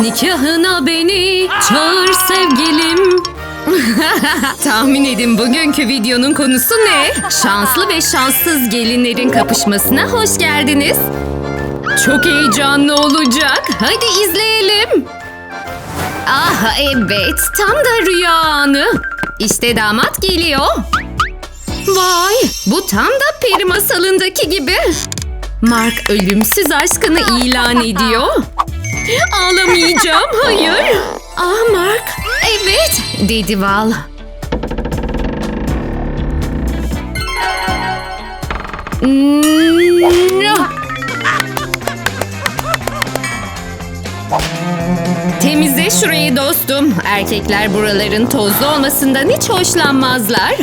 Nikahına beni çağır sevgilim. Tahmin edin bugünkü videonun konusu ne? Şanslı ve şanssız gelinlerin kapışmasına hoş geldiniz. Çok heyecanlı olacak. Hadi izleyelim. Ah evet, tam da rüya anı. İşte damat geliyor. Vay, bu tam da peri masalındaki gibi. Mark ölümsüz aşkını ilan ediyor. Ağlamayacağım, hayır. Ah Mark, evet, dedi Val. Mm, Temizle şurayı dostum. Erkekler buraların tozlu olmasından hiç hoşlanmazlar.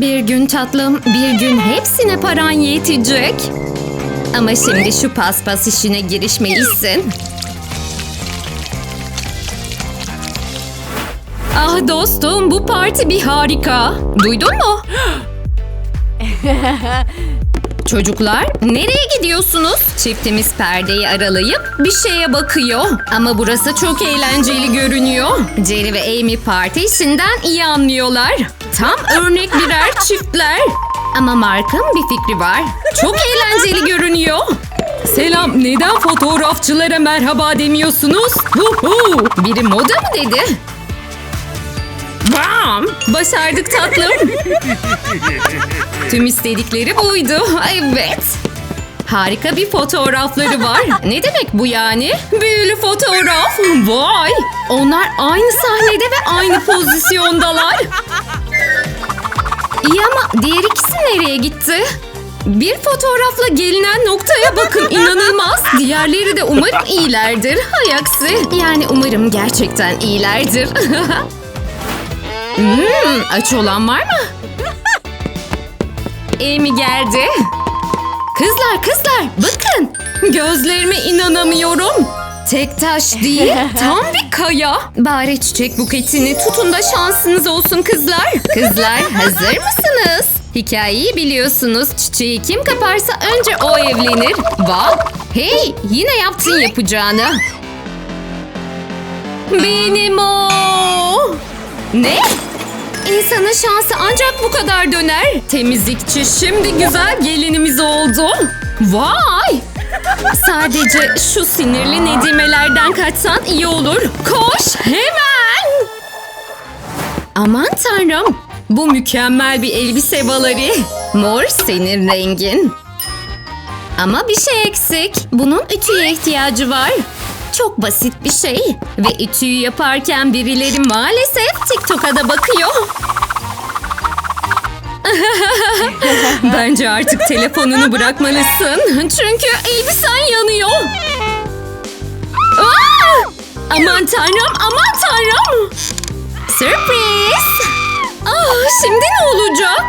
Bir gün tatlım, bir gün hepsine paran yetecek. Ama şimdi şu paspas işine girişmelisin. Ah dostum, bu parti bir harika. Duydun mu? Çocuklar nereye gidiyorsunuz? Çiftimiz perdeyi aralayıp bir şeye bakıyor. Ama burası çok eğlenceli görünüyor. Jerry ve Amy parti işinden iyi anlıyorlar. Tam örnek birer çiftler. Ama Mark'ın bir fikri var. Çok eğlenceli görünüyor. Selam, neden fotoğrafçılara merhaba demiyorsunuz? Huhu, biri moda mı dedi? Bam! Başardık tatlım. Tüm istedikleri buydu. Evet. Harika bir fotoğrafları var. Ne demek bu yani? Büyülü fotoğraf. Vay! Onlar aynı sahnede ve aynı pozisyondalar. İyi ama diğer ikisi nereye gitti? Bir fotoğrafla gelinen noktaya bakın inanılmaz. Diğerleri de umarım iyilerdir. Hay aksi. Yani umarım gerçekten iyilerdir. Hmm, aç olan var mı? Amy geldi. Kızlar kızlar bakın. Gözlerime inanamıyorum. Tek taş değil tam bir kaya. Bari çiçek buketini tutun da şansınız olsun kızlar. Kızlar hazır mısınız? Hikayeyi biliyorsunuz. Çiçeği kim kaparsa önce o evlenir. Bak hey yine yaptın yapacağını. Benim o. Ne? İnsanın şansı ancak bu kadar döner. Temizlikçi şimdi güzel gelinimiz oldu. Vay! Sadece şu sinirli nedimelerden kaçsan iyi olur. Koş hemen! Aman tanrım. Bu mükemmel bir elbise Valeri. Mor senin rengin. Ama bir şey eksik. Bunun ütüye ihtiyacı var. Çok basit bir şey. Ve ütüyü yaparken birileri maalesef TikTok'a da bakıyor. Bence artık telefonunu bırakmalısın. Çünkü elbisen yanıyor. Aa! Aman tanrım, aman tanrım. Sürpriz. Ah, şimdi ne olacak?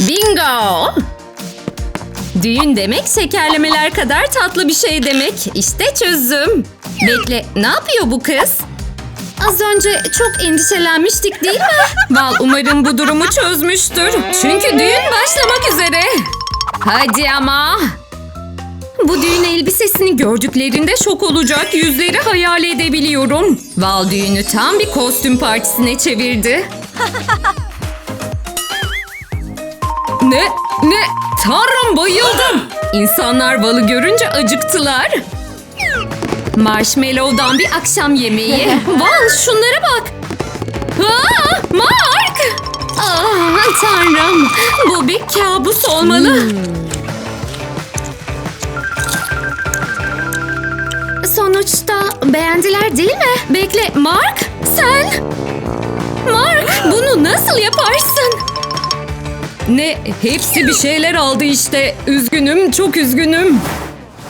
Bingo. Düğün demek şekerlemeler kadar tatlı bir şey demek. İşte çözüm. Bekle, ne yapıyor bu kız? Az önce çok endişelenmiştik değil mi? Val umarım bu durumu çözmüştür. Çünkü düğün başlamak üzere. Hadi ama. Bu düğün elbisesini gördüklerinde şok olacak yüzleri hayal edebiliyorum. Val düğünü tam bir kostüm partisine çevirdi. Ne? Ne? Tanrım bayıldım. İnsanlar balı görünce acıktılar. Marshmallow'dan bir akşam yemeği. Val şunlara bak. Aa, Mark! Ah tanrım. Bu bir kabus olmalı. Sonuçta beğendiler değil mi? Bekle Mark sen? Mark bunu nasıl yaparsın? Ne? Hepsi bir şeyler aldı işte. Üzgünüm, çok üzgünüm.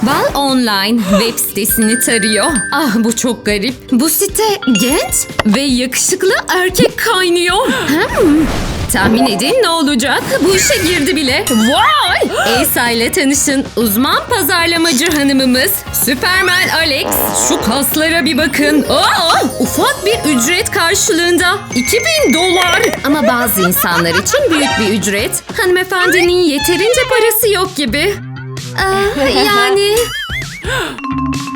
Val Online web sitesini tarıyor. Ah bu çok garip. Bu site genç ve yakışıklı erkek kaynıyor. Hmm. Tahmin edin ne olacak? Bu işe girdi bile. Vay! Elsa ile tanışın. Uzman pazarlamacı hanımımız. Superman Alex. Şu kaslara bir bakın. Aa, ufak bir ücret karşılığında 2000 dolar. Ama bazı insanlar için büyük bir ücret. Hanımefendinin yeterince parası yok gibi. Aa, yani...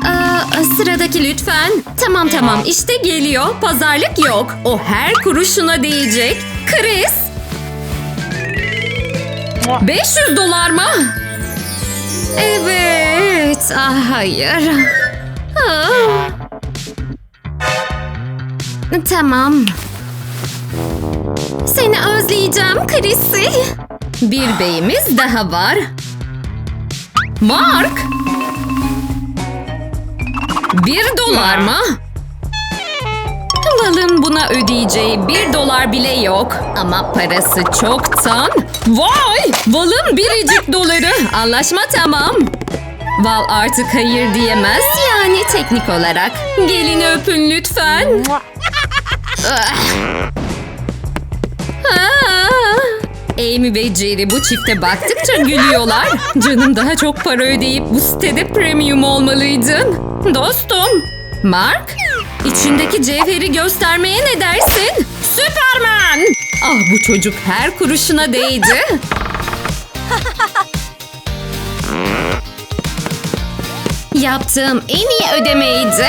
Aa, sıradaki lütfen. Tamam tamam işte geliyor. Pazarlık yok. O her kuruşuna değecek. Chris. 500 dolar mı? Evet. Ah hayır. Ah. Tamam. Seni özleyeceğim Chrissy. Bir beyimiz daha var. Mark. Bir dolar mı? Val'ın buna ödeyeceği bir dolar bile yok. Ama parası çoktan... Vay! Val'ın biricik doları. Anlaşma tamam. Val artık hayır diyemez yani teknik olarak. Gelini öpün lütfen. Ah. Amy ve Jerry bu çifte baktıkça gülüyorlar. Canım daha çok para ödeyip bu sitede premium olmalıydın. Dostum. Mark, içindeki cevheri göstermeye ne dersin? Süperman! Ah bu çocuk her kuruşuna değdi. Yaptığım en iyi ödemeydi.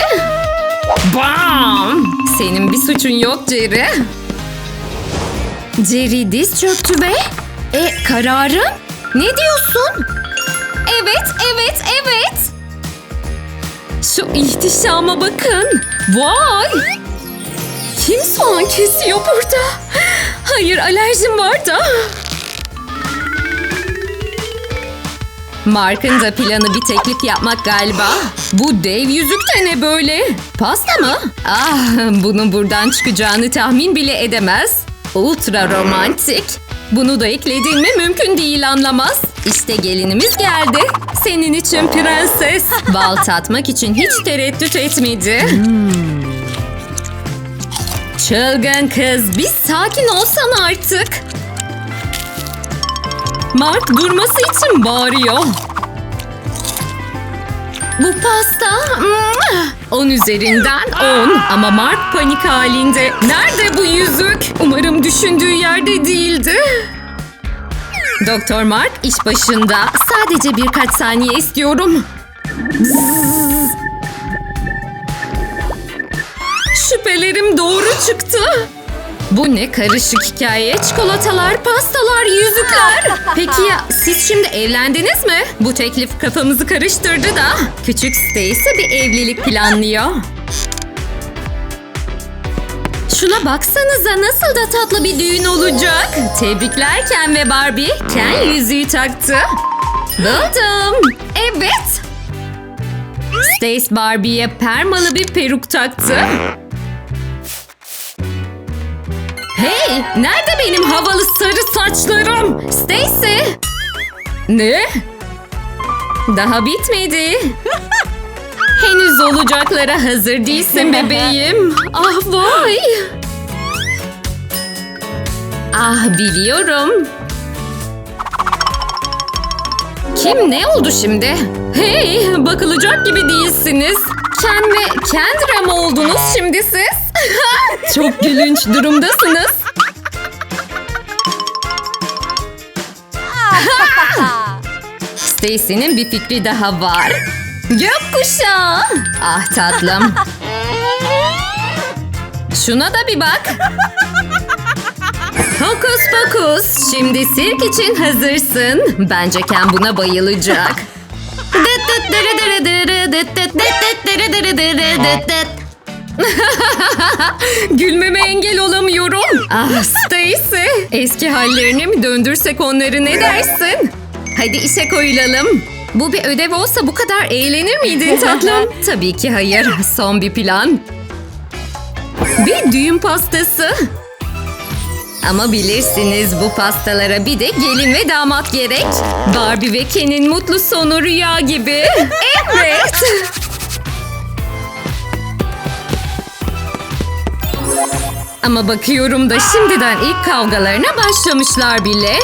Bam! Senin bir suçun yok Jerry. Jerry diz çöktü ve... E kararın? Ne diyorsun? Evet, evet, evet. Şu ihtişama bakın. Vay! Kim soğan kesiyor burada? Hayır, alerjim var da. Mark'ın da planı bir teklif yapmak galiba. Bu dev yüzük de ne böyle? Pasta mı? Ah, bunun buradan çıkacağını tahmin bile edemez. Ultra romantik. Bunu da ekledin mi mümkün değil anlamaz. İşte gelinimiz geldi. Senin için prenses. Bal tatmak için hiç tereddüt etmedi. Çılgın kız bir sakin olsan artık. Mark durması için bağırıyor. Bu pasta mm, 10 üzerinden 10 ama Mark panik halinde. Nerede bu yüzük? Umarım düşündüğü yerde değildi. Doktor Mark iş başında. Sadece birkaç saniye istiyorum. Şüphelerim doğru çıktı. Bu ne karışık hikaye? Çikolatalar, pastalar, yüzükler. Peki ya siz şimdi evlendiniz mi? Bu teklif kafamızı karıştırdı da. Küçük Stacy bir evlilik planlıyor. Şuna baksanıza nasıl da tatlı bir düğün olacak. Tebrikler Ken ve Barbie. Ken yüzüğü taktı. Buldum. Evet. Stace Barbie'ye permalı bir peruk taktı. Hey, nerede benim havalı sarı saçlarım? Stacy. Ne? Daha bitmedi. Henüz olacaklara hazır değilsin bebeğim. Ah vay. Ah biliyorum. Kim ne oldu şimdi? Hey bakılacak gibi değilsiniz. Ken ve Kendra mı oldunuz şimdi siz? Çok gülünç durumdasınız. Stacy'nin bir fikri daha var. Gökkuşağı. Ah tatlım. Şuna da bir bak. Hokus pokus. Şimdi sirk için hazırsın. Bence Ken buna bayılacak. Gülmeme engel olamıyorum. Ah Stacy. Eski hallerine mi döndürsek onları ne dersin? Hadi işe koyulalım. Bu bir ödev olsa bu kadar eğlenir miydin tatlım? Tabii ki hayır. Son bir plan. Bir düğün pastası. Ama bilirsiniz bu pastalara bir de gelin ve damat gerek. Barbie ve Ken'in mutlu sonu rüya gibi. Evet. Ama bakıyorum da şimdiden ilk kavgalarına başlamışlar bile.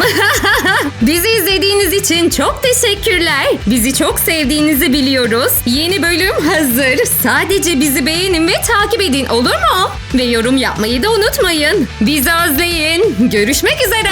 Bizi izlediğiniz için çok teşekkürler. Bizi çok sevdiğinizi biliyoruz. Yeni bölüm hazır. Sadece bizi beğenin ve takip edin olur mu? Ve yorum yapmayı da unutmayın. Bizi özleyin. Görüşmek üzere.